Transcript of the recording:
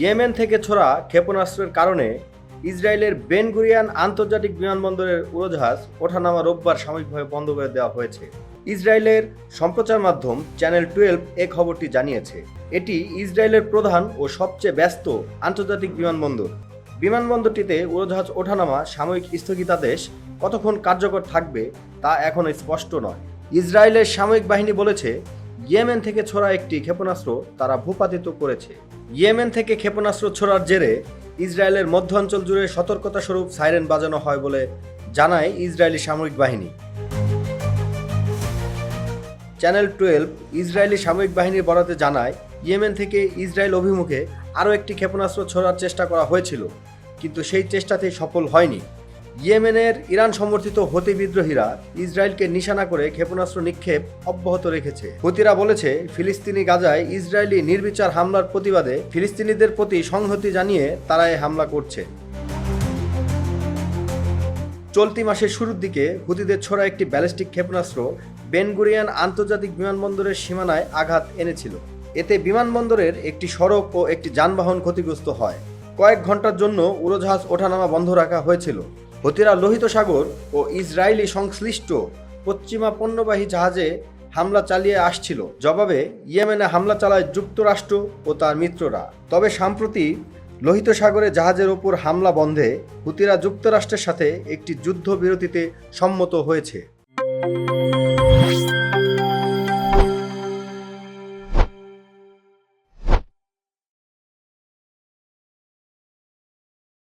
Yemen থেকে ছোড়া ক্ষেপণাস্ত্রের কারণে ইসরায়েলের বেনগুরিয়ান আন্তর্জাতিক বিমানবন্দরের উড়োজাহাজ ওঠানামা রোববার সাময়িকভাবে বন্ধ করে দেওয়া হয়েছে। ইসরায়েলের সম্প্রচার মাধ্যম চ্যানেল টুয়েলভ এ খবরটি জানিয়েছে, এটি ইসরায়েলের প্রধান ও সবচেয়ে ব্যস্ত আন্তর্জাতিক বিমানবন্দর। বিমানবন্দরটিতে উড়োজাহাজ ওঠানামা, সাময়িক স্থগিতাদেশ কতক্ষণ কার্যকর থাকবে তা এখনও স্পষ্ট নয়। ইসরায়েলের সাময়িক বাহিনী বলেছে ইয়েমেন থেকে ছোড়া একটি ক্ষেপণাস্ত্র তারা ভূপাতিত করেছে। ইয়েমেন থেকে ক্ষেপণাস্ত্র ছোড়ার জেরে ইসরায়েলের মধ্য অঞ্চল জুড়ে সতর্কতা স্বরূপ সাইরেন বাজানো হয় বলে জানায় ইসরায়েলি সামরিক বাহিনী। চ্যানেল টুয়েলভ ইসরায়েলি সামরিক বাহিনীর বরাতে জানায়, ইয়েমেন থেকে ইসরায়েল অভিমুখে আরও একটি ক্ষেপণাস্ত্র ছোড়ার চেষ্টা করা হয়েছিল, কিন্তু সেই চেষ্টাতেই সফল হয়নি। ইয়েমেনের ইরান সমর্থিত হতি বিদ্রোহীরা ইসরায়েলকে নিশানা করে ক্ষেপণাস্ত্র নিক্ষেপ অব্যাহত রেখেছে। হুতিরা বলেছে, ফিলিস্তিনি গাজায় ইসরায়েলি নির্বিচার হামলার প্রতিবাদে ফিলিস্তিনিদের প্রতি সংহতি জানিয়ে তারা এই হামলা করছে। চলতি মাসের শুরুর দিকে হুতিদের ছোড়া একটি ব্যালিস্টিক ক্ষেপণাস্ত্র বেনগুরিয়ান আন্তর্জাতিক বিমানবন্দরের সীমানায় আঘাত এনেছিল। এতে বিমানবন্দরের একটি সড়ক ও একটি যানবাহন ক্ষতিগ্রস্ত হয়। কয়েক ঘণ্টার জন্য উড়োজাহাজ ওঠানামা বন্ধ রাখা হয়েছিল। হুতিরা লোহিত সাগর ও ইসরায়েলি সংশ্লিষ্ট পশ্চিমা পণ্যবাহী জাহাজে হামলা চালিয়ে আসছিল। জবাবে ইয়েমেনে হামলা চালায় যুক্তরাষ্ট্র ও তার মিত্ররা। তবে সাম্প্রতি লোহিত সাগরে জাহাজের ওপর হামলা বন্ধে হুতিরা যুক্তরাষ্ট্রের সাথে একটি যুদ্ধবিরতিতে সম্মত হয়েছে।